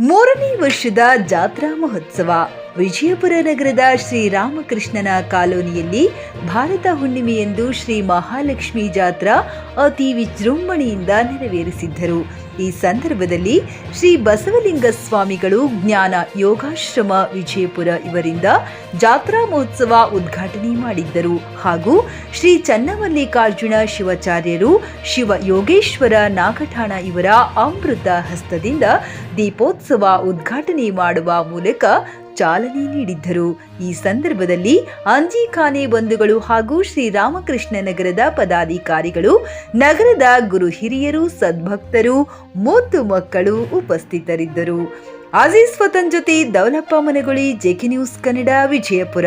ಮೂರನೇ ವರ್ಷದ ಜಾತ್ರಾ ಮಹೋತ್ಸವ. ವಿಜಯಪುರ ನಗರದ ಶ್ರೀರಾಮಕೃಷ್ಣನ ಕಾಲೋನಿಯಲ್ಲಿ ಭಾರತ ಹುಣ್ಣಿಮೆಯಂದು ಶ್ರೀ ಮಹಾಲಕ್ಷ್ಮಿ ಜಾತ್ರಾ ಅತಿ ವಿಜೃಂಭಣೆಯಿಂದ ನೆರವೇರಿಸಿದ್ದರು. ಈ ಸಂದರ್ಭದಲ್ಲಿ ಶ್ರೀ ಬಸವಲಿಂಗ ಸ್ವಾಮಿಗಳು ಜ್ಞಾನ ಯೋಗಾಶ್ರಮ ವಿಜಯಪುರ ಇವರಿಂದ ಜಾತ್ರಾ ಮಹೋತ್ಸವ ಉದ್ಘಾಟನೆ ಮಾಡಿದ್ದರು. ಹಾಗೂ ಶ್ರೀ ಚನ್ನಮಲ್ಲಿಕಾರ್ಜುನ ಶಿವಾಚಾರ್ಯರು ಶಿವ ಯೋಗೇಶ್ವರ ನಾಗಠಾಣ ಇವರ ಅಮೃತ ಹಸ್ತದಿಂದ ದೀಪೋತ್ಸವ ಉದ್ಘಾಟನೆ ಮಾಡುವ ಮೂಲಕ ಚಾಲನೆ ನೀಡಿದ್ದರು. ಈ ಸಂದರ್ಭದಲ್ಲಿ ಅಂಜಿಖಾನೆ ಬಂಧುಗಳು ಹಾಗೂ ಶ್ರೀರಾಮಕೃಷ್ಣ ನಗರದ ಪದಾಧಿಕಾರಿಗಳು, ನಗರದ ಗುರು ಹಿರಿಯರು, ಸದ್ಭಕ್ತರು ಮೂತ್ತು ಮಕ್ಕಳು ಉಪಸ್ಥಿತರಿದ್ದರು. ಆಜೀಸ್ ಸ್ವತನ್ ಜೊತೆ ದೌಲಪ್ಪ ಮನಗುಳಿ, ಜೆಕೆ ನ್ಯೂಸ್ ಕನ್ನಡ, ವಿಜಯಪುರ.